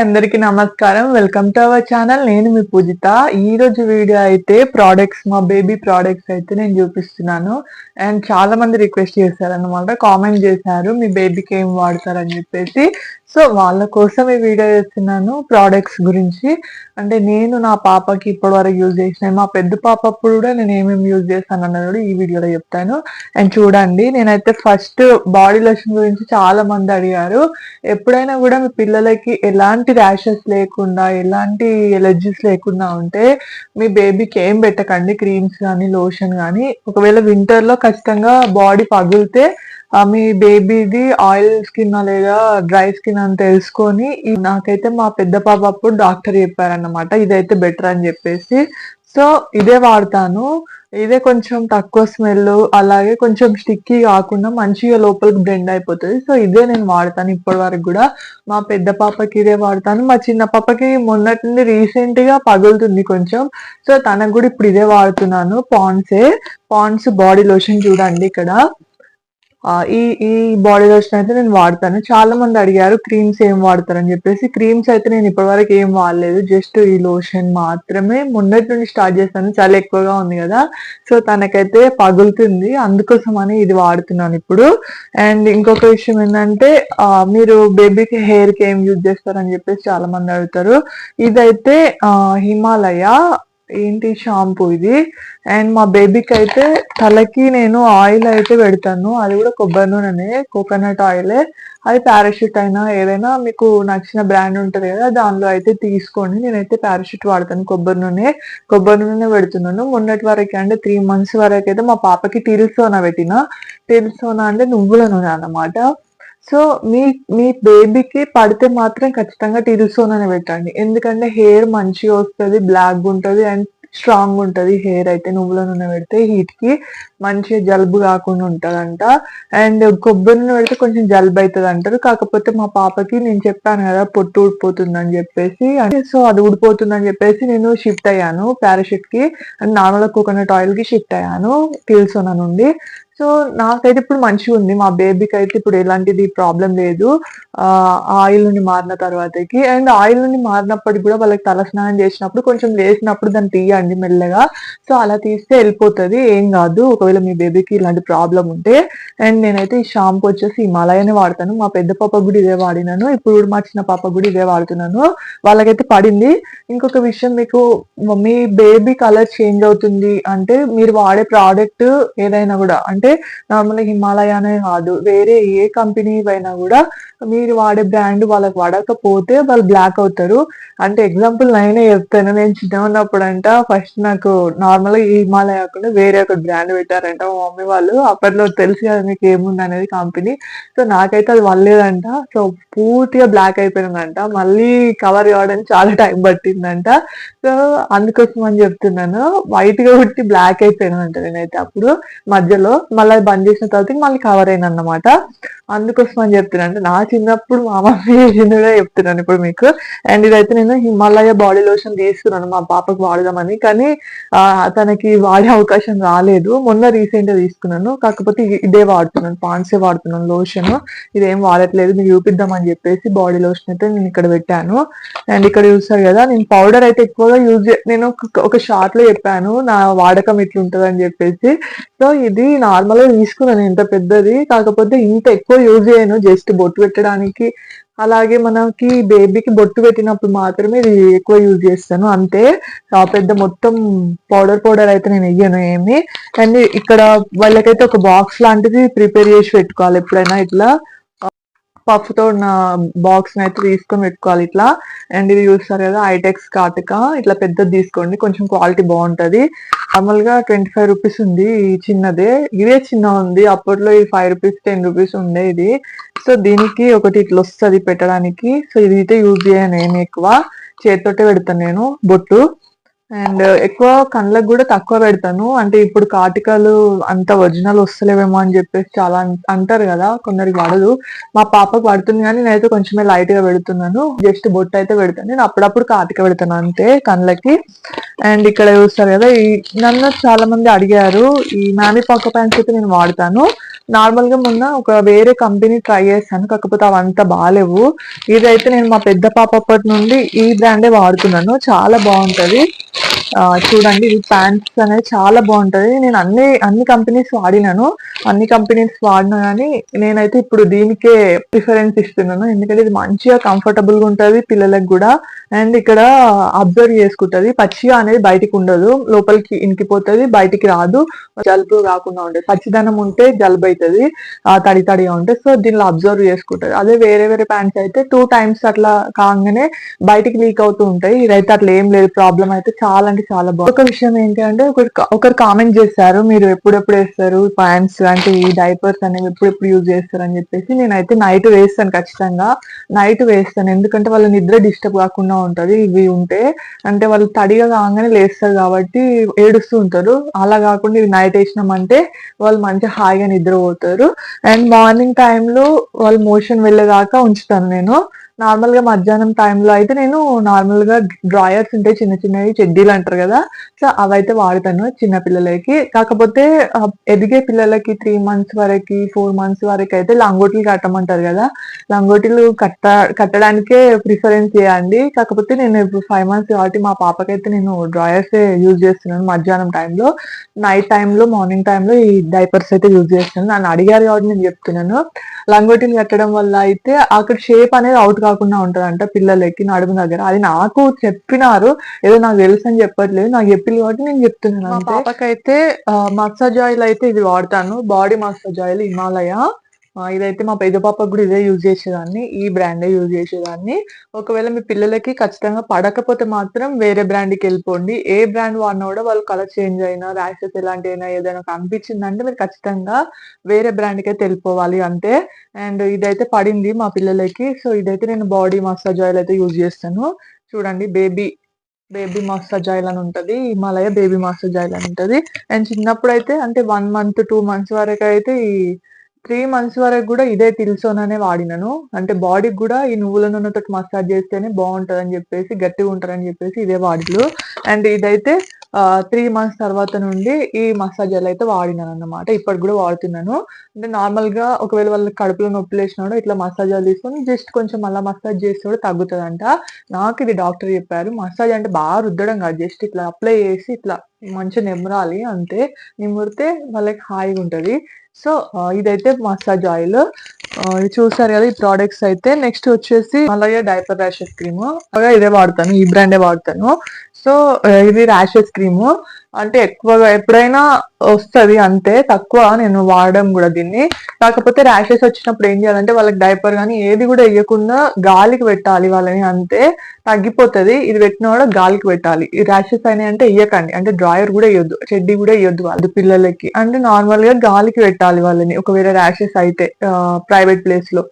Hi అందరికి నమస్కారం. Welcome to our channel నేను మీ పూజిత. ఈ రోజు వీడియో అయితే ప్రోడక్ట్స్ మా బేబీ ప్రోడక్ట్స్ అయితే నేను చూపిస్తున్నాను. అండ్ చాలా మంది రిక్వెస్ట్ చేశారనమాట కామెంట్ చేశారు. మీ బేబీకి ఏం వాడతారని చెప్పేసి. సో వాళ్ళ కోసం ఈ వీడియో చేస్తున్నాను ప్రోడక్ట్స్ గురించి. అంటే నేను నా పాపకి ఇప్పటి వరకు యూజ్ చేసిన మా పెద్ద పాప అప్పుడు కూడా నేను ఏమేమి యూజ్ చేస్తాను అన్నది కూడా ఈ వీడియోలో చెప్తాను. అండ్ చూడండి నేనైతే ఫస్ట్ బాడీ లోషన్ గురించి చాలా మంది అడిగారు. ఎప్పుడైనా కూడా మీ పిల్లలకి ఎలాంటి ర్యాషెస్ లేకుండా ఎలాంటి ఎలర్జీస్ లేకుండా ఉంటే మీ బేబీకి ఏం పెట్టకండి? క్రీమ్స్ కానీ లోషన్ కానీ ఒకవేళ వింటర్లో ఖచ్చితంగా బాడీ పగిలితే మీ బేబీది ఆయిల్ స్కిన్ లేదా డ్రై స్కిన్ అని తెలుసుకొని నాకైతే మా పెద్ద పాప అప్పుడు డాక్టర్ చెప్పారన్నమాట ఇదైతే బెటర్ అని చెప్పేసి. సో ఇదే వాడతాను. ఇదే కొంచెం తక్కువ స్మెల్ అలాగే కొంచెం స్టిక్కీ కాకుండా మంచిగా లోపలికి బ్లెండ్ అయిపోతుంది. సో ఇదే నేను వాడతాను ఇప్పటి వరకు కూడా. మా పెద్ద పాపకి ఇదే వాడతాను. మా చిన్న పాపకి మొన్నటి నుండి రీసెంట్గా పగులుతుంది కొంచెం. సో తనకు కూడా ఇప్పుడు ఇదే వాడుతున్నాను. పాండ్సే పాండ్స్ బాడీ లోషన్ చూడండి ఇక్కడ. ఈ ఈ బాడీ లోషన్ అయితే నేను వాడతాను. చాలా మంది అడిగారు క్రీమ్స్ ఏం వాడతారని చెప్పేసి. క్రీమ్స్ అయితే నేను ఇప్పటివరకు ఏం వాడలేదు. జస్ట్ ఈ లోషన్ మాత్రమే. మొన్నటి నుండి స్టార్ట్ చేస్తాను. చాలా ఎక్కువగా ఉంది కదా. సో తనకైతే పగులుతుంది. అందుకోసం అని ఇది వాడుతున్నాను ఇప్పుడు. అండ్ ఇంకొక విషయం ఏంటంటే మీరు బేబీకి హెయిర్కి ఏం యూజ్ చేస్తారని చెప్పేసి చాలా మంది అడుగుతారు. ఇదైతే హిమాలయ ఏంటి షాంపూ ఇది? అండ్ మా బేబీకి అయితే తలకి నేను ఆయిల్ అయితే పెడతాను. అది కూడా కొబ్బరి నూనెనే కోకోనట్ ఆయిలే అది పారాషూట్ అయినా ఏదైనా మీకు నచ్చిన బ్రాండ్ ఉంటుంది కదా దానిలో అయితే తీసుకోండి. నేనైతే పారాషూట్ వాడతాను కొబ్బరి నూనె. కొబ్బరి నూనె పెడుతున్నాను. మొన్నటి వరకు అంటే త్రీ మంత్స్ వరకు అయితే మా పాపకి టిల్సోనా పెట్టిన. టిల్సోనా అంటే నువ్వుల నూనె అన్నమాట. సో మీ మీ బేబీకి పడితే మాత్రం ఖచ్చితంగా టిల్సోనా పెట్టండి. ఎందుకంటే హెయిర్ మంచిగా వస్తుంది బ్లాక్ ఉంటుంది అండ్ స్ట్రాంగ్ ఉంటుంది హెయిర్ అయితే నువ్వుల నూనె పెడితే హీట్కి మంచిగా జలుబు కాకుండా ఉంటదంట. అండ్ కొబ్బరి నూనె పెడితే కొంచెం జలుబు అవుతుంది అంటారు. కాకపోతే మా పాపకి నేను చెప్పాను కదా పొట్టు ఊడిపోతుంది అని చెప్పేసి అంటే సో అది ఊడిపోతుంది అని చెప్పేసి నేను షిఫ్ట్ అయ్యాను. పారాషూట్కి అండ్ నార్మల్ కోకోనట్ ఆయిల్కి షిఫ్ట్ అయ్యాను టిల్సోనా నుండి సో నాకైతే ఇప్పుడు మంచిగా ఉంది. మా బేబీకి అయితే ఇప్పుడు ఎలాంటిది ప్రాబ్లం లేదు. ఆయిల్ నుండి మారిన తర్వాతకి. అండ్ ఆయిల్ నుండి మారినప్పటికి కూడా వాళ్ళకి తల స్నానం చేసినప్పుడు కొంచెం లేసినప్పుడు దాన్ని తీయండి మెల్లగా. సో అలా తీస్తే వెళ్ళిపోతుంది. ఏం కాదు. ఒకవేళ మీ బేబీకి ఇలాంటి ప్రాబ్లం ఉంటే. అండ్ నేనైతే ఈ షాంపూ వచ్చేసి హిమాలయనే వాడతాను. మా పెద్ద పాప కూడా ఇదే వాడినాను. ఇప్పుడు కూడా మా చిన్న పాప కూడా ఇదే వాడుతున్నాను. వాళ్ళకైతే పడింది. ఇంకొక విషయం మీకు మీ బేబీ కలర్ చేంజ్ అవుతుంది అంటే మీరు వాడే ప్రోడక్ట్ ఏదైనా కూడా అంటే నార్మల్ హిమాలయానే కాదు. వేరే ఏ కంపెనీ పైన కూడా మీరు వాడే బ్రాండ్ వాళ్ళకి వాడకపోతే వాళ్ళు బ్లాక్ అవుతారు. అంటే ఎగ్జాంపుల్ నేనే చెప్తాను. నేను చిన్న ఉన్నప్పుడు అంట ఫస్ట్ నాకు నార్మల్గా హిమాలయ కాకుండా వేరే ఒక బ్రాండ్ పెట్టారంట. మా మమ్మీ వాళ్ళు అప్పట్లో తెలుసు కదా మీకు ఏముంది అనేది కంపెనీ. సో నాకైతే అది వల్లేదంట. సో పూర్తిగా బ్లాక్ అయిపోయిందంట. మళ్ళీ కవర్ కావడానికి చాలా టైం పట్టిందంట. సో అందుకోసం అని చెప్తున్నాను. వైట్గా పుట్టి బ్లాక్ అయిపోయినంట నేనైతే అప్పుడు మధ్యలో. మళ్ళీ బంద్ చేసిన తర్వాత మళ్ళీ కవర్ అయిన అన్నమాట అందుకోసం అని చెప్తున్నాను అంటే నా చిన్నప్పుడు మా మమ్మీ చేసింది కూడా చెప్తున్నాను ఇప్పుడు మీకు. అండ్ ఇదైతే నేను హిమాలయ బాడీ లోషన్ తీసుకున్నాను మా పాపకు వాడదామని. కానీ తనకి వాడే అవకాశం రాలేదు. మొన్న రీసెంట్గా తీసుకున్నాను. కాకపోతే ఇదే వాడుతున్నాను. పాన్సే వాడుతున్నాను. లోషన్. ఇదేం వాడట్లేదు. మీరు చూపిద్దామని చెప్పేసి బాడీ లోషన్ అయితే నేను ఇక్కడ పెట్టాను. అండ్ ఇక్కడ చూస్తారు కదా నేను పౌడర్ అయితే ఎక్కువగా యూజ్ నేను ఒక- ఒక షార్ట్లో చెప్పాను. నా వాడకం ఇట్లుంటది అని చెప్పేసి. సో ఇది నార్మల్గా తీసుకున్నాను ఇంత పెద్దది. కాకపోతే ఇంత ఎక్కువ యూజ్ చేయను జస్ట్ బొట్టు పెట్టడానికి. అలాగే మనకి బేబీకి బొట్టు పెట్టినప్పుడు మాత్రమే ఇది ఎక్కువ యూజ్ చేస్తాను. అంతే పెద్ద మొత్తం పౌడర్ పౌడర్ అయితే నేను వెయ్యను ఏమి. అండ్ ఇక్కడ వాళ్ళకైతే ఒక బాక్స్ లాంటిది ప్రిపేర్ చేసి పెట్టుకోవాలి ఎప్పుడైనా ఇట్లా. పఫ్తో ఉన్న బాక్స్ అయితే తీసుకొని పెట్టుకోవాలి ఇట్లా. అండ్ ఇది చూస్తారు కదా ఐటెక్స్ కాటుక. ఇట్లా పెద్దది తీసుకోండి కొంచెం క్వాలిటీ బాగుంటది. నార్మల్గా ట్వంటీ ఫైవ్ రూపీస్ ఉంది చిన్నదే. ఇదే చిన్న ఉంది అప్పట్లో ఈ ఫైవ్ రూపీస్ టెన్ రూపీస్ ఉండే ఇది. సో దీనికి ఒకటి ఇట్లా వస్తుంది పెట్టడానికి. సో ఇది అయితే యూజ్ చేయను నేను ఎక్కువ. చేతితోటే పెడతాను నేను బొట్టు. అండ్ ఎక్కువ కళ్ళకు కూడా తక్కువ పెడతాను. అంటే ఇప్పుడు కాటికలు అంత ఒరిజినల్ వస్తలేవేమో అని చెప్పేసి చాలా అంటారు కదా కొందరికి పడదు మా పాపకు పడుతుంది కానీ నేనైతే కొంచెమే లైట్గా పెడుతున్నాను. జస్ట్ బొట్టు అయితే పెడతాను. నేను అప్పుడప్పుడు కాటిక పెడతాను అంతే కళ్ళకి. అండ్ ఇక్కడ చూస్తారు కదా ఈ నన్ను చాలా మంది అడిగారు ఈ మ్యామీ పాక ప్యాంట్స్ అయితే నేను వాడతాను. నార్మల్గా మొన్న ఒక వేరే కంపెనీ ట్రై చేశాను కాకపోతే అవంతా బాగాలేవు ఇదైతే నేను మా పెద్ద పాప అప్పటి నుండి ఈ బ్రాండే వాడుతున్నాను. చాలా బాగుంటది. చూడండి ఇది ప్యాంట్స్ అనేది చాలా బాగుంటది నేను అన్ని అన్ని కంపెనీస్ వాడినాను. అన్ని కంపెనీస్ వాడినా కానీ నేనైతే ఇప్పుడు దీనికే ప్రిఫరెన్స్ ఇస్తున్నాను. ఎందుకంటే ఇది మంచిగా కంఫర్టబుల్గా ఉంటది పిల్లలకు కూడా. అండ్ ఇక్కడ అబ్జర్వ్ చేసుకుంటది. పచ్చిగా అనేది బయటికి ఉండదు. లోపలికి ఇంకిపోతుంది బయటికి రాదు. జలుబు రాకుండా ఉంటది. పచ్చిదనం ఉంటే జలుబు అవుతుంది తడి తడిగా ఉంటే సో దీనిలో అబ్జర్వ్ చేసుకుంటది. అదే వేరే వేరే ప్యాంట్స్ అయితే టూ టైమ్స్ అట్లా కాగానే బయటికి లీక్ అవుతూ ఉంటాయి. ఇదైతే అట్లా ఏం లేదు. ప్రాబ్లం అయితే చాలా అంటే చాలా బాగుంది. ఒక విషయం ఏంటి అంటే ఒకరు ఒకరు కామెంట్ చేశారు మీరు ఎప్పుడెప్పుడు వేస్తారు ప్యాంట్స్ అంటే ఈ డైపర్స్ అనేవి ఎప్పుడెప్పుడు యూజ్ చేస్తారు అని చెప్పేసి నేనైతే నైట్ వేస్తాను ఖచ్చితంగా. నైట్ వేస్తాను ఎందుకంటే వాళ్ళ నిద్ర డిస్టర్బ్ కాకుండా ఉంటుంది ఇవి ఉంటే. అంటే వాళ్ళు తడిగా కాగానే లేస్తారు కాబట్టి ఏడుస్తూ ఉంటారు. అలా కాకుండా ఇవి నైట్ వేసినామంటే వాళ్ళు మంచిగా హాయిగా నిద్రపోతారు. అండ్ మార్నింగ్ టైంలో వాళ్ళు మోషన్ వెళ్ళేదాకా ఉంచుతాను నేను. నార్మల్గా మధ్యాహ్నం టైంలో అయితే నేను నార్మల్గా డ్రాయర్స్ ఉంటాయి చిన్న చిన్నవి చెడ్డీలు అంటారు కదా సో అవైతే వాడతాను చిన్న పిల్లలకి. కాకపోతే ఎదిగే పిల్లలకి త్రీ మంత్స్ వరకు ఫోర్ మంత్స్ వరకు అయితే లంగోటీలు కట్టమంటారు కదా లంగోటీలు కట్ట కట్టడానికే ప్రిఫరెన్స్ చేయండి కాకపోతే నేను ఇప్పుడు ఫైవ్ మంత్స్ కాబట్టి మా పాపకైతే నేను డ్రాయర్స్ యూజ్ చేస్తున్నాను మధ్యాహ్నం టైంలో నైట్ టైంలో మార్నింగ్ టైంలో ఈ డైపర్స్ అయితే యూజ్ చేస్తున్నాను. నన్ను అడిగారు కాబట్టి నేను చెప్తున్నాను. లంగోటీలు కట్టడం వల్ల అయితే అక్కడ షేప్ అనేది అవుట్ కాకుండా ఉంటదంట పిల్లలకి నడుము దగ్గర. అది నాకు చెప్పినారు. ఏదో నాకు తెలుసు అని చెప్పట్లేదు. నాకు చెప్పింది కాబట్టి నేను చెప్తున్నాను పాపకైతే మసాజ్ ఆయిల్ అయితే ఇది వాడతాను. Body massage oil Himalaya. ఇదైతే మా పెద్ద పాపకు కూడా ఇదే యూజ్ చేసేదాన్ని. ఈ బ్రాండే యూజ్ చేసేదాన్ని. ఒకవేళ మీ పిల్లలకి ఖచ్చితంగా పడకపోతే మాత్రం వేరే బ్రాండ్కి వెళ్ళిపోండి. ఏ బ్రాండ్ వాడినా కూడా వాళ్ళు కలర్ చేంజ్ అయినా ర్యాషెస్ ఎలాంటి అయినా ఏదైనా కనిపించిందంటే మీరు ఖచ్చితంగా వేరే బ్రాండ్కి అయితే వెళ్ళిపోవాలి అంతే. అండ్ ఇదైతే పడింది మా పిల్లలకి. సో ఇదైతే నేను బాడీ మసాజ్ ఆయిల్ అయితే యూజ్ చేస్తాను. చూడండి బేబీ బేబీ మసాజ్ ఆయిల్ అని ఉంటుంది. హిమాలయ బేబీ మసాజ్ ఆయిల్ అని ఉంటుంది. అండ్ చిన్నప్పుడు అయితే అంటే వన్ మంత్ టూ మంత్స్ వరకు అయితే ఈ త్రీ మంత్స్ వరకు కూడా ఇదే టిల్సోన్ అనే వాడినాను. అంటే బాడీకి కూడా ఈ నువ్వుల నూనెతో మసాజ్ చేస్తేనే బాగుంటుంది అని చెప్పేసి గట్టిగా ఉంటారని చెప్పేసి ఇదే వాడిలు అండ్ ఇదైతే త్రీ మంత్స్ తర్వాత నుండి ఈ మసాజ్ అయితే వాడినాను అన్నమాట ఇప్పటికి కూడా వాడుతున్నాను. అంటే నార్మల్గా ఒకవేళ వాళ్ళ కడుపులో నొప్పి లేచినాడు ఇట్లా మసాజ్ తీసుకొని జస్ట్ కొంచెం అలా మసాజ్ చేస్తే కూడా తగ్గుతుందంట. నాకు ఇది డాక్టర్ చెప్పారు మసాజ్ అంటే బాగా రుద్దడం కాదు జస్ట్ ఇట్లా అప్లై చేసి ఇట్లా మంచిగా నిమ్మరాలి అంతే నిమ్మిరితే వాళ్ళకి హాయిగా ఉంటది. సో ఇదైతే మసాజ్ ఆయిల్. ఇది చూసారు కదా ఈ ప్రోడక్ట్స్ అయితే నెక్స్ట్ వచ్చేసి అలాగే డైపర్ ర్యాషెస్ క్రీమ్ అలాగే ఇదే వాడతాను ఈ బ్రాండే వాడతాను. సో ఇది ర్యాషెస్ క్రీమ్ అంటే ఎక్కువగా ఎప్పుడైనా వస్తది అంతే తక్కువ నేను వాడడం కూడా దీన్ని. కాకపోతే ర్యాషెస్ వచ్చినప్పుడు ఏం చేయాలంటే వాళ్ళకి డైపర్ కానీ ఏది కూడా వేయకుండా గాలికి పెట్టాలి వాళ్ళని అంతే. తగ్గిపోతది ఇది పెట్టిన కూడా గాలికి పెట్టాలి. ఈ ర్యాషెస్ అయినాయి అంటే వేయకండి అంటే డ్రాయర్ కూడా వేయొద్దు చెడ్డీ కూడా వేయొద్దు వాళ్ళు పిల్లలకి. అంటే నార్మల్గా గాలికి పెట్టాలి వాళ్ళని ఒకవేళ ర్యాషెస్ అయితే ప్రైవేట్ ప్లేస్లో.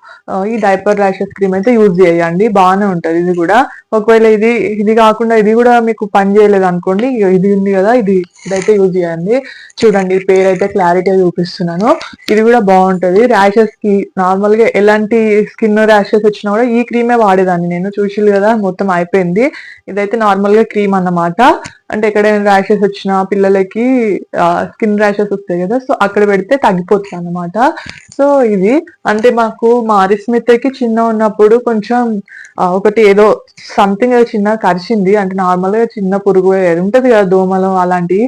ఈ డైపర్ ర్యాషెస్ క్రీమ్ అయితే యూజ్ చేయండి బాగానే ఉంటుంది ఇది కూడా. ఒకవేళ ఇది ఇది కాకుండా ఇది కూడా మీకు పని చేయలేదు అనుకోండి ఇది ఉంది కదా ఇది ఇదైతే యూజ్ చేయండి. చూడండి పేరు అయితే క్లారిటీ చూపిస్తున్నాను. ఇది కూడా బాగుంటది. ర్యాషెస్కి నార్మల్గా ఎలాంటి స్కిన్ ర్యాషెస్ వచ్చినా కూడా ఈ క్రీమే వాడేదాన్ని నేను. చూసిలు కదా మొత్తం అయిపోయింది. ఇదైతే నార్మల్గా క్రీమ్ అన్నమాట. అంటే ఎక్కడైనా ర్యాషెస్ వచ్చినా పిల్లలకి స్కిన్ ర్యాషెస్ వస్తాయి కదా సో అక్కడ పెడితే తగ్గిపోతుంది అన్నమాట. సో ఇది అంటే మాకు మా అరిస్మితకి చిన్న ఉన్నప్పుడు కొంచెం ఒకటి ఏదో సంథింగ్ ఏదో చిన్న కరిచింది. అంటే నార్మల్గా చిన్న పురుగు ఉంటుంది కదా దోమలు అలాంటివి.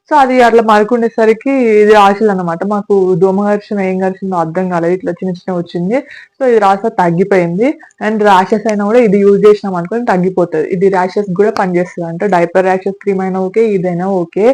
సో అది అట్లా మరుకుండేసరికి ఇది రాసిల్ అనమాట మాకు దోమ ఏం కరిచిందో అర్థం కాలేదు. ఇట్లా చిన్న చిన్న వచ్చింది. సో ఇది రాస తగ్గిపోయింది. అండ్ ర్యాషెస్ అయినా కూడా ఇది యూజ్ చేసినాం అనుకుని తగ్గిపోతుంది. ఇది ర్యాషెస్ కూడా పనిచేస్తుంది అంటే డైపర్ ర్యాషెస్ క్రీమ్ అయినా ఓకే ఇదైనా ఓకే.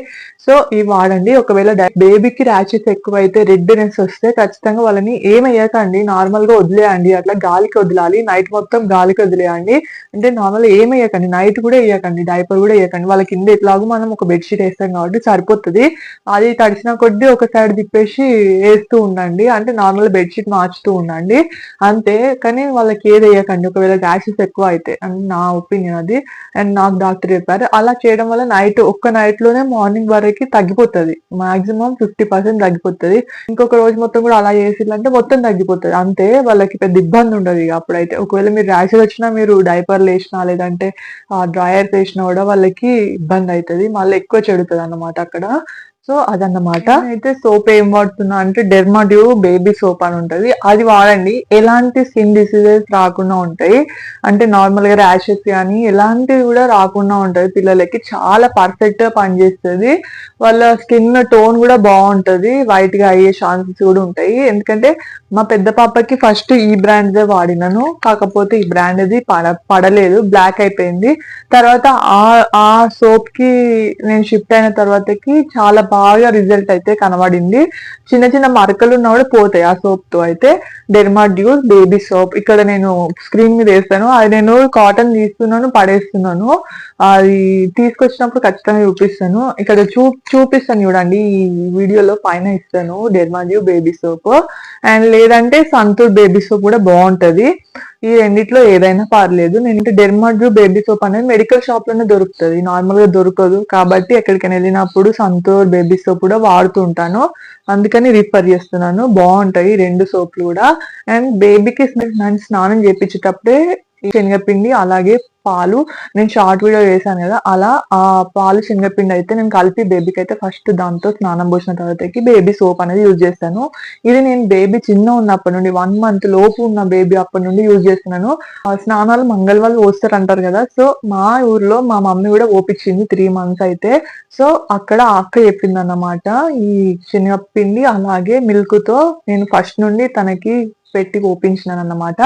సో ఇవి వాడండి. ఒకవేళ బేబీకి ర్యాషెస్ ఎక్కువైతే రెడ్నెస్ వస్తే ఖచ్చితంగా వాళ్ళని ఏం వేయకండి నార్మల్గా వదిలేయండి. అట్లా గాలికి వదిలాలి. నైట్ మొత్తం గాలికి వదిలేయండి. అంటే నార్మల్ ఏం వేయకండి నైట్ కూడా వేయకండి. డైపర్ కూడా వేయకండి. వాళ్ళ కింద ఎట్లాగో మనం ఒక బెడ్షీట్ వేస్తాం కాబట్టి సరిపోతుంది అది తడిసిన కొద్దీ ఒక సైడ్ తిప్పేసి వేస్తూ ఉండండి. అంటే నార్మల్ బెడ్షీట్ మార్చుతూ ఉండండి. అంతే. కానీ వాళ్ళకి ఏది వేయకండి. ఒకవేళ ర్యాషెస్ ఎక్కువ అయితే. అని నా ఒపీనియన్ అది. అండ్ నాకు డాక్టర్ చెప్పారు. అలా చేయడం వల్ల నైట్ ఒక్క నైట్లోనే మార్నింగ్ వరకు తగ్గిపోతుంది. మాక్సిమం ఫిఫ్టీ పర్సెంట్ తగ్గిపోతుంది. ఇంకొక రోజు మొత్తం కూడా అలా చేసిందంటే మొత్తం తగ్గిపోతుంది. అంతే. వాళ్ళకి పెద్ద ఇబ్బంది ఉండదు ఇక అప్పుడైతే. ఒకవేళ మీరు ర్యాషెస్ వచ్చినా మీరు డైపర్లు వేసినా లేదంటే డ్రాయర్స్ వేసినా కూడా వాళ్ళకి ఇబ్బంది అవుతుంది మళ్ళీ ఎక్కువ చెడుతుంది అన్నమాట అక్కడ సో అదన్నమాట. అయితే సోప్ ఏం వాడుతున్నా అంటే డెర్మాడ్యూ బేబీ సోప్ అని ఉంటది. అది వాడండి. ఎలాంటి స్కిన్ డిసీజెస్ రాకుండా ఉంటాయి. అంటే నార్మల్గా ర్యాషెస్ కానీ ఎలాంటివి కూడా రాకుండా ఉంటది పిల్లలకి చాలా పర్ఫెక్ట్గా పనిచేస్తుంది. వాళ్ళ స్కిన్ టోన్ కూడా బాగుంటది. వైట్గా అయ్యే ఛాన్సెస్ కూడా ఉంటాయి. ఎందుకంటే మా పెద్ద పాపకి ఫస్ట్ ఈ బ్రాండ్ వాడినాను. కాకపోతే ఈ బ్రాండ్ అది పడ పడలేదు. బ్లాక్ అయిపోయింది. తర్వాత ఆ ఆ సోప్కి నేను షిఫ్ట్ అయిన తర్వాతకి చాలా బాగా రిజల్ట్ అయితే కనబడింది. చిన్న చిన్న మరకలు ఉన్నా కూడా పోతాయి ఆ సోప్తో అయితే. డెర్మాడ్యూస్ బేబీ సోప్. ఇక్కడ నేను స్క్రీన్ మీద వేస్తాను. అది నేను కాటన్ తీస్తున్నాను పడేస్తున్నాను. అది తీసుకొచ్చినప్పుడు ఖచ్చితంగా చూపిస్తాను. ఇక్కడ చూ చూపిస్తాను చూడండి. ఈ వీడియోలో పైన ఇస్తాను. Dermadew baby soap. అండ్ లేదంటే సంతూర్ బేబీ సోప్ కూడా బాగుంటది. ఈ రెండిట్లో ఏదైనా పర్లేదు. నేను డెర్మాడ్రూ బేబీ సోప్ అనేది మెడికల్ షాప్లోనే దొరుకుతుంది. నార్మల్గా దొరకదు. కాబట్టి ఎక్కడికైనా వెళ్ళినప్పుడు సంతూర్ బేబీ సోప్ కూడా వాడుతుంటాను అందుకని రిఫర్ చేస్తున్నాను. బాగుంటాయి రెండు సోప్లు కూడా. అండ్ బేబీకి స్నానం చేపించేటప్పుడే శనగపిండి అలాగే పాలు నేను షార్ట్ వీడియో చేశాను కదా అలా ఆ పాలు శనగపిండి అయితే నేను కలిపి బేబీకి అయితే ఫస్ట్ దాంతో స్నానం పోసిన తర్వాతకి బేబీ సోప్ అనేది యూజ్ చేస్తాను. ఇది నేను బేబీ చిన్న ఉన్నప్పటి నుండి వన్ మంత్ లోపు ఉన్న బేబీ అప్పటి నుండి యూజ్ చేస్తున్నాను. ఆ స్నానాలు మంగళవాళ్ళు పోస్తారు అంటారు కదా సో మా ఊర్లో మా మమ్మీ కూడా ఓపించింది త్రీ మంత్స్ అయితే. సో అక్కడ అక్క చెప్పింది అన్నమాట ఈ శనగపిండి అలాగే మిల్క్తో నేను ఫస్ట్ నుండి తనకి పెట్టి ఓపించినాను అన్నమాట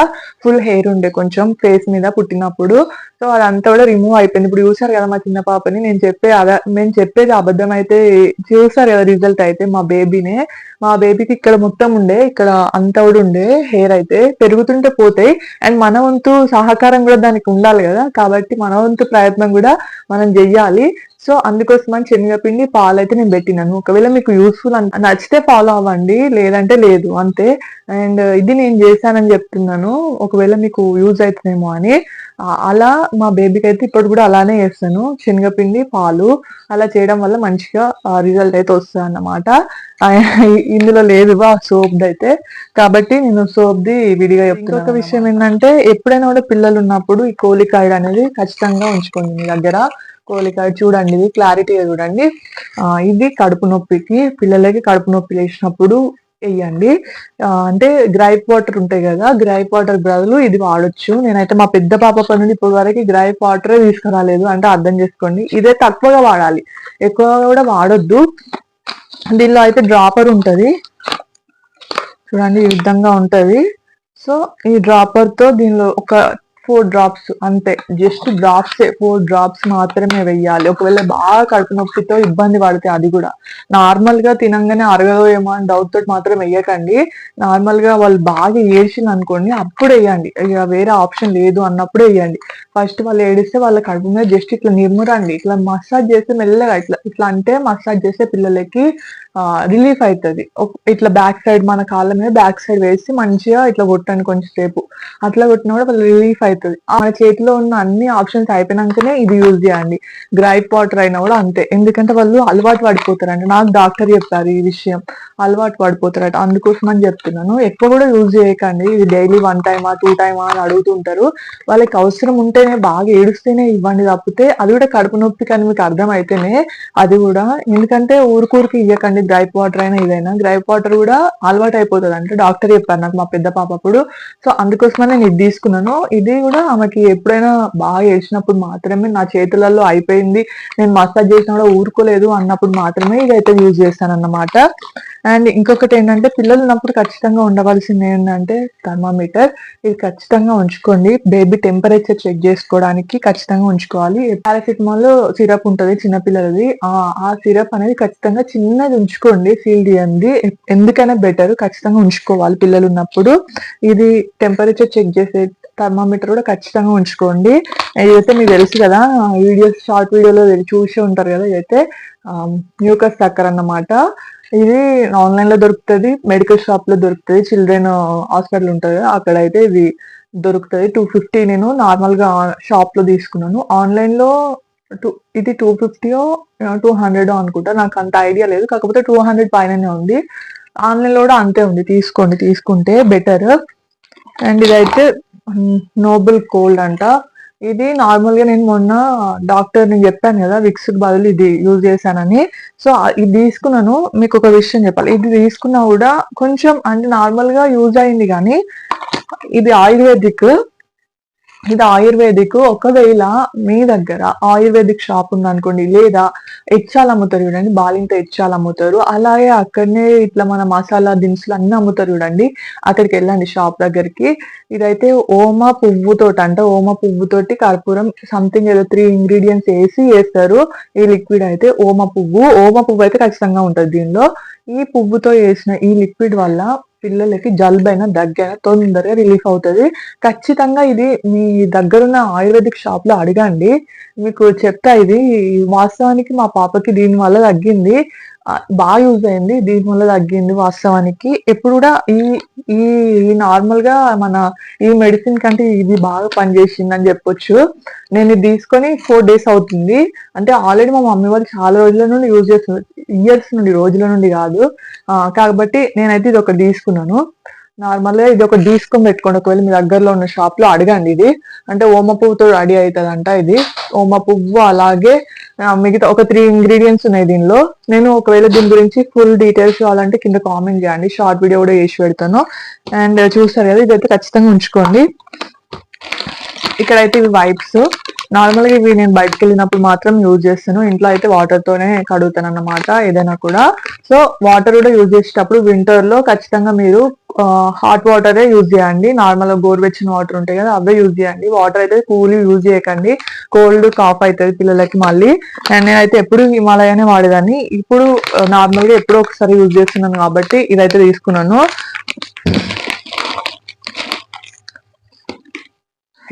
ఫుల్ హెయిర్ ఉండే కొంచెం ఫేస్ మీద పుట్టినప్పుడు. సో అదంతా కూడా రిమూవ్ అయిపోయింది. ఇప్పుడు చూసారు కదా మా చిన్న పాపని నేను చెప్పే అదే నేను చెప్పేది అబద్ధం అయితే చూసారు కదా రిజల్ట్ అయితే మా బేబీనే మా బేబీకి ఇక్కడ మొత్తం ఉండే ఇక్కడ అంతా కూడా ఉండే హెయిర్ అయితే పెరుగుతుంటే పోతాయి. అండ్ మన వంతు సహకారం కూడా దానికి ఉండాలి కదా. కాబట్టి మన వంతు ప్రయత్నం కూడా మనం చెయ్యాలి. సో అందుకోసమని శనగపిండి పాలు అయితే నేను పెట్టినాను. ఒకవేళ మీకు యూస్ఫుల్ నచ్చితే ఫాలో అవ్వండి. లేదంటే లేదు అంతే. అండ్ ఇది నేను చేశానని చెప్తున్నాను. ఒకవేళ మీకు యూజ్ అవుతుందేమో అని. అలా మా బేబీకి అయితే ఇప్పుడు కూడా అలానే చేస్తాను. శనగపిండి పాలు అలా చేయడం వల్ల మంచిగా రిజల్ట్ అయితే వస్తుంది అన్నమాట. ఇందులో లేదు ఆ సోప్ది అయితే. కాబట్టి నేను సోప్ది విడిగా చెప్తున్నాను ఒక విషయం ఏంటంటే ఎప్పుడైనా కూడా పిల్లలు ఉన్నప్పుడు ఈ కోలికాయడ్ అనేది ఖచ్చితంగా ఉంచుకోండి మీ దగ్గర. కోలికాయ చూడండి ఇది క్లారిటీ చూడండి. ఇది కడుపు నొప్పికి పిల్లలకి కడుపు నొప్పి లేచినప్పుడు వేయండి అంటే గ్రైప్ వాటర్ ఉంటాయి కదా గ్రైప్ వాటర్ బదులు ఇది వాడొచ్చు. నేనైతే మా పెద్ద పాప పని ఇప్పటి వరకు గ్రైప్ వాటరే తీసుకురాలేదు అంటే అర్థం చేసుకోండి. ఇదే తక్కువగా వాడాలి. ఎక్కువగా కూడా వాడొద్దు. దీనిలో అయితే డ్రాపర్ ఉంటుంది. చూడండి ఈ విధంగా ఉంటుంది. సో ఈ డ్రాపర్తో దీనిలో ఒక ఫోర్ డ్రాప్స్ అంతే. జస్ట్ డ్రాప్స్ ఫోర్ డ్రాప్స్ మాత్రమే వెయ్యాలి. ఒకవేళ బాగా కడుపు నొప్పితో ఇబ్బంది పడితే అది కూడా. నార్మల్గా తినంగానే అరగదో ఏమో అని డౌట్ తోటి మాత్రం వెయ్యకండి. నార్మల్గా వాళ్ళు బాగా ఏడ్చింది అనుకోండి అప్పుడు వేయండి ఇక వేరే ఆప్షన్ లేదు అన్నప్పుడు వేయండి ఫస్ట్ వాళ్ళు ఏడిస్తే వాళ్ళ కడుపు మీద జస్ట్ ఇట్లా నిర్మురండి ఇట్లా మసాజ్ చేస్తే మెల్లగా ఇట్లా ఇట్లా అంటే మసాజ్ చేస్తే పిల్లలకి రిలీఫ్ అవుతుంది ఇట్లా బ్యాక్ సైడ్ మన కాళ్ళ మీద బ్యాక్ సైడ్ వేసి మంచిగా ఇట్లా కొట్టండి కొంచెం సేపు. అట్లా కొట్టినా కూడా వాళ్ళు రిలీఫ్ అవుతుంది. మన చేతిలో ఉన్న అన్ని ఆప్షన్స్ అయిపోయినాకనే ఇది యూజ్ చేయండి. గ్రైప్ వాటర్ అయినా కూడా అంతే. ఎందుకంటే వాళ్ళు అలవాటు పడిపోతారండి నాకు డాక్టర్ చెప్పారు ఈ విషయం. అలవాటు పడిపోతారట. అందుకోసం అని చెప్తున్నాను. ఎక్కువ కూడా యూజ్ చేయకండి. ఇది డైలీ వన్ టైమా టూ టైమా అని అడుగుతుంటారు. వాళ్ళకి అవసరం ఉంటేనే బాగా ఏడుస్తేనే ఇవ్వండి తప్పితే అది కూడా కడుపు నొప్పి కానీ మీకు అర్థమైతేనే అది కూడా. ఎందుకంటే ఊరికూరికి ఇవ్వకండి గ్రైప్ వాటర్ అయినా ఇదైనా. గ్రైప్ వాటర్ కూడా అలవాటు అయిపోతుంది అంటే డాక్టర్ చెప్పారు నాకు మా పెద్ద పాప అప్పుడు. సో అందుకోసమే నేను ఇది తీసుకున్నాను. ఇది కూడా ఆమెకి ఎప్పుడైనా బాగా చేసినప్పుడు మాత్రమే నా చేతులలో అయిపోయింది. నేను మసాజ్ చేసినా కూడా ఊరుకోలేదు అన్నప్పుడు మాత్రమే ఇదైతే యూజ్ చేస్తాను అన్నమాట అండ్ ఇంకొకటి ఏంటంటే పిల్లలు ఉన్నప్పుడు ఖచ్చితంగా ఉండవలసింది ఏంటంటే థర్మామీటర్ ఇది ఖచ్చితంగా ఉంచుకోండి. బేబీ టెంపరేచర్ చెక్ చేసుకోవడానికి ఖచ్చితంగా ఉంచుకోవాలి. పారాసిటమాల్ సిరప్ ఉంటుంది చిన్నపిల్లలది. ఆ సిరప్ అనేది ఖచ్చితంగా చిన్నది ఉంచుకోండి. సీల్ చేయండి ఎందుకైనా బెటర్ ఖచ్చితంగా ఉంచుకోవాలి పిల్లలు ఉన్నప్పుడు. ఇది టెంపరేచర్ చెక్ చేసే థర్మామీటర్ కూడా ఖచ్చితంగా ఉంచుకోండి. ఇదైతే మీకు తెలుసు కదా వీడియోస్ షార్ట్ వీడియోలో చూసి ఉంటారు కదా ఇదైతే మ్యూకస్ చక్కర్ అన్నమాట ఇది ఆన్లైన్లో దొరుకుతుంది మెడికల్ షాప్లో దొరుకుతుంది చిల్డ్రన్ హాస్పిటల్ ఉంటుంది అక్కడ అయితే ఇది దొరుకుతుంది. టూ ఫిఫ్టీ నేను నార్మల్గా షాప్లో తీసుకున్నాను. ఆన్లైన్లో టూ ఇది టూ ఫిఫ్టీయో టూ హండ్రెడ్ అనుకుంటా. నాకు అంత ఐడియా లేదు. కాకపోతే టూ హండ్రెడ్ పైననే ఉంది. ఆన్లైన్లో కూడా అంతే ఉంది. తీసుకోండి తీసుకుంటే బెటర్ అండ్ ఇదైతే నోబుల్ కోల్డ్ అంట. ఇది నార్మల్గా నేను మొన్న డాక్టర్ నేను చెప్పాను కదా విక్స్ బదులు ఇది యూజ్ చేశానని. సో ఇది తీసుకున్నాను. మీకు ఒక విషయం చెప్పాలి. ఇది తీసుకున్నా కూడా కొంచెం అంటే నార్మల్గా యూజ్ అయింది కానీ ఇది ఆయుర్వేదిక్. ఇది ఆయుర్వేదిక్ ఒకవేళ మీ దగ్గర ఆయుర్వేదిక్ షాప్ ఉందనుకోండి లేదా ఎచ్చాలు అమ్ముతారు చూడండి బాలింత ఎచ్చాలు అమ్ముతారు అలాగే అక్కడనే ఇట్లా మన మసాలా దినుసులు అన్ని అమ్ముతారు చూడండి అక్కడికి వెళ్ళండి షాప్ దగ్గరికి. ఇదైతే ఓమ పువ్వుతోటి అంటే ఓమ పువ్వుతోటి కర్పూరం సంథింగ్ ఏదో త్రీ ఇంగ్రీడియంట్స్ వేసి వేస్తారు. ఈ లిక్విడ్ అయితే ఓమ పువ్వు ఓమ పువ్వు అయితే ఖచ్చితంగా ఉంటుంది దీనిలో. ఈ పువ్వుతో వేసిన ఈ లిక్విడ్ వల్ల పిల్లలకి జలుబైనా దగ్గైనా తొందరగా రిలీఫ్ అవుతుంది. ఖచ్చితంగా ఇది మీ దగ్గరున్న ఆయుర్వేదిక్ షాప్లో అడగండి. మీకు చెప్తా ఇది వాస్తవానికి మా పాపకి దీని వల్ల తగ్గింది. బాగా యూజ్ అయింది. దీని వల్ల తగ్గింది వాస్తవానికి. ఎప్పుడు కూడా ఈ ఈ నార్మల్గా మన ఈ మెడిసిన్ కంటే ఇది బాగా పనిచేసింది అని చెప్పొచ్చు. నేను ఇది తీసుకొని ఫోర్ డేస్ అవుతుంది. అంటే ఆల్రెడీ మా మమ్మీ వాళ్ళు చాలా రోజుల నుండి యూజ్ చేస్తున్నారు. ఇయర్స్ నుండి రోజుల నుండి కాదు. కాబట్టి నేనైతే ఇది ఒకటి తీసుకున్నాను. నార్మల్గా ఇది ఒక తీసుకొని పెట్టుకోండి. ఒకవేళ మీ దగ్గరలో ఉన్న షాప్లో అడగండి ఇది. అంటే ఓమ పువ్వుతో రెడీ అవుతుందంట ఇది. ఓమ పువ్వు అలాగే మిగతా ఒక త్రీ ఇంగ్రీడియంట్స్ ఉన్నాయి దీనిలో. నేను ఒకవేళ దీని గురించి ఫుల్ డీటెయిల్స్ కావాలంటే కింద కామెంట్ చేయండి. షార్ట్ వీడియో కూడా వేసి పెడతాను. అండ్ చూస్తారు కదా ఇదైతే ఖచ్చితంగా ఉంచుకోండి. ఇక్కడైతే ఇవి వైప్స్ నార్మల్గా ఇవి నేను బయటకు వెళ్ళినప్పుడు మాత్రం యూజ్ చేస్తాను. ఇంట్లో అయితే వాటర్ తోనే కడుగుతాను అన్నమాట ఏదైనా కూడా. సో వాటర్ కూడా యూజ్ చేసేటప్పుడు వింటర్లో ఖచ్చితంగా మీరు హాట్ వాటరే యూజ్ చేయండి. నార్మల్ గోరువెచ్చిన వాటర్ ఉంటాయి కదా అవే యూజ్ చేయండి. వాటర్ అయితే కూల్ యూజ్ చేయకండి. కోల్డ్ కాఫ్ అవుతుంది పిల్లలకి మళ్ళీ. అండ్ నేనైతే ఎప్పుడు హిమాలయానే వాడేదాన్ని. ఇప్పుడు నార్మల్గా ఎప్పుడో ఒకసారి యూజ్ చేస్తున్నాను కాబట్టి ఇదైతే తీసుకున్నాను.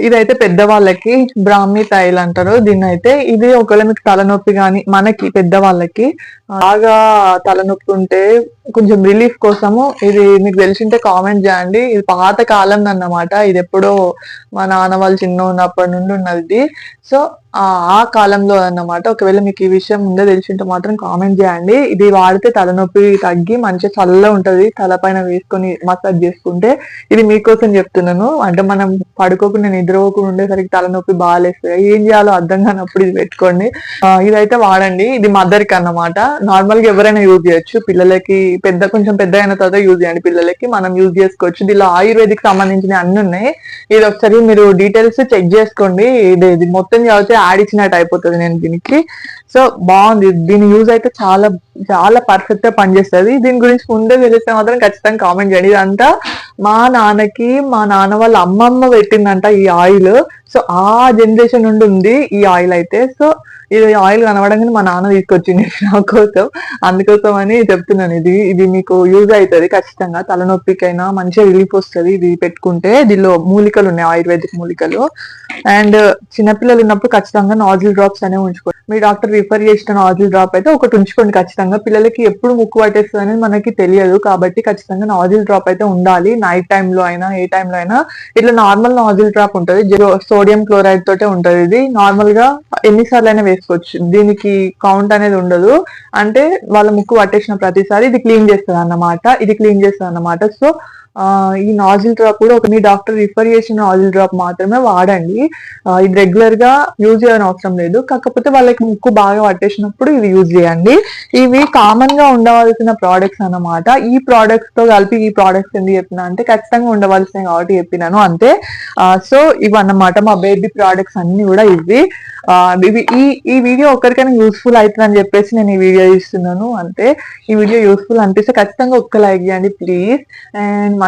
ఇదైతే పెద్దవాళ్ళకి బ్రాహ్మీ తైల్ అంటారు. దీన్ని అయితే ఇది ఒకవేళ మీకు తలనొప్పి కానీ మనకి పెద్దవాళ్ళకి బాగా తలనొప్పి ఉంటే కొంచెం రిలీఫ్ కోసము ఇది మీకు తెలిసింటే కామెంట్ చేయండి. ఇది పాత కాలం అన్నమాట ఇది ఎప్పుడో మా నాన్న వాళ్ళు చిన్న ఉన్నప్పటి నుండి ఉన్నది. సో ఆ కాలంలో అన్నమాట. ఒకవేళ మీకు ఈ విషయం ముందే తెలిసింటే మాత్రం కామెంట్ చేయండి. ఇది వాడితే తలనొప్పి తగ్గి మంచిగా చల్ల ఉంటది. తలపైన వేసుకొని మసాజ్ చేసుకుంటే ఇది మీకోసం చెప్తున్నాను. అంటే మనం పడుకోకుండా నిద్రపోకుండా ఉండేసరికి తలనొప్పి బాగాలేస్తుంది ఏం చేయాలో అర్థం కానప్పుడు ఇది పెట్టుకోండి. ఇదైతే వాడండి. ఇది మదర్కి అన్నమాట. నార్మల్గా ఎవరైనా యూజ్ చేయొచ్చు. పిల్లలకి పెద్ద కొంచెం పెద్ద అయిన తర్వాత యూజ్ చేయండి. పిల్లలకి మనం యూజ్ చేసుకోవచ్చు. దీనిలో ఆయుర్వేదిక్ సంబంధించిన అన్ని ఉన్నాయి. ఇది ఒకసారి మీరు డీటెయిల్స్ చెక్ చేసుకోండి. ఇది ఇది మొత్తం చదివితే యాడ్ అయిపోతుంది నేను దీనికి. సో బాగుంది. దీని యూజ్ అయితే చాలా చాలా పర్ఫెక్ట్గా పనిచేస్తుంది. దీని గురించి ముందే తెలిస్తే మాత్రం ఖచ్చితంగా కామెంట్ చేయండి. ఇదంతా మా నాన్నకి మా నాన్న వాళ్ళ అమ్మమ్మ పెట్టిందంట ఈ ఆయిల్. సో ఆ జనరేషన్ నుండి ఉంది ఈ ఆయిల్ అయితే. సో ఇది ఆయిల్ కనబడంగానే మా నాన్న తీసుకొచ్చింది నా కోసం. అందుకోసం అని చెప్తున్నాను. ఇది ఇది మీకు యూజ్ అవుతుంది ఖచ్చితంగా. తలనొప్పికైనా మంచిగా రిలీఫ్ వస్తుంది ఇది పెట్టుకుంటే. దీనిలో మూలికలు ఉన్నాయి ఆయుర్వేదిక్ మూలికలు. అండ్ చిన్నపిల్లలు ఉన్నప్పుడు ఖచ్చితంగా నాజిల్ డ్రాప్స్ అనేవి ఉంచుకోండి మీ డాక్టర్ రిఫర్ చేసిన నాజిల్ డ్రాప్ అయితే ఒకటి ఉంచుకోండి ఖచ్చితంగా. పిల్లలకి ఎప్పుడు ముక్కు పట్టేస్తుంది అనేది మనకి తెలియదు కాబట్టి ఖచ్చితంగా నాజిల్ డ్రాప్ అయితే ఉండాలి. నైట్ టైంలో అయినా ఏ టైంలో అయినా ఇట్లా నార్మల్ నాజిల్ డ్రాప్ ఉంటుంది. సోడియం క్లోరైడ్ తోటే ఉంటుంది ఇది. నార్మల్గా ఎన్నిసార్లు అయినా వేసుకోవచ్చు. దీనికి కౌంట్ అనేది ఉండదు. అంటే వాళ్ళ ముక్కు పట్టేసిన ప్రతిసారి ఇది క్లీన్ చేస్తుంది అన్నమాట ఇది క్లీన్ చేస్తుంది అన్నమాట సో ఈ నాజిల్ డ్రాప్ కూడా ఒక మీ డాక్టర్ రిఫర్ చేసిన నాజిల్ డ్రాప్ మాత్రమే వాడండి. ఇది రెగ్యులర్గా యూజ్ చేయని అవసరం లేదు. కాకపోతే వాళ్ళకి ముక్కు బాగా పట్టేసినప్పుడు ఇవి యూజ్ చేయండి. ఇవి కామన్గా ఉండవలసిన ప్రోడక్ట్స్ అన్నమాట. ఈ ప్రోడక్ట్స్తో కలిపి ఈ ప్రోడక్ట్స్ ఎందుకు చెప్పినా అంటే ఖచ్చితంగా ఉండవలసినవి కాబట్టి చెప్పినాను అంతే. సో ఇవన్నమాట మా బేబీ ప్రోడక్ట్స్ అన్ని కూడా ఇవి. ఇవి ఈ ఈ వీడియో ఒకరికైనా యూస్ఫుల్ అవుతుందని చెప్పేసి నేను ఈ వీడియో ఇస్తున్నాను అంతే. ఈ వీడియో యూస్ఫుల్ అనిపిస్తే ఖచ్చితంగా ఒక్క లైక్ చేయండి ప్లీజ్ అండ్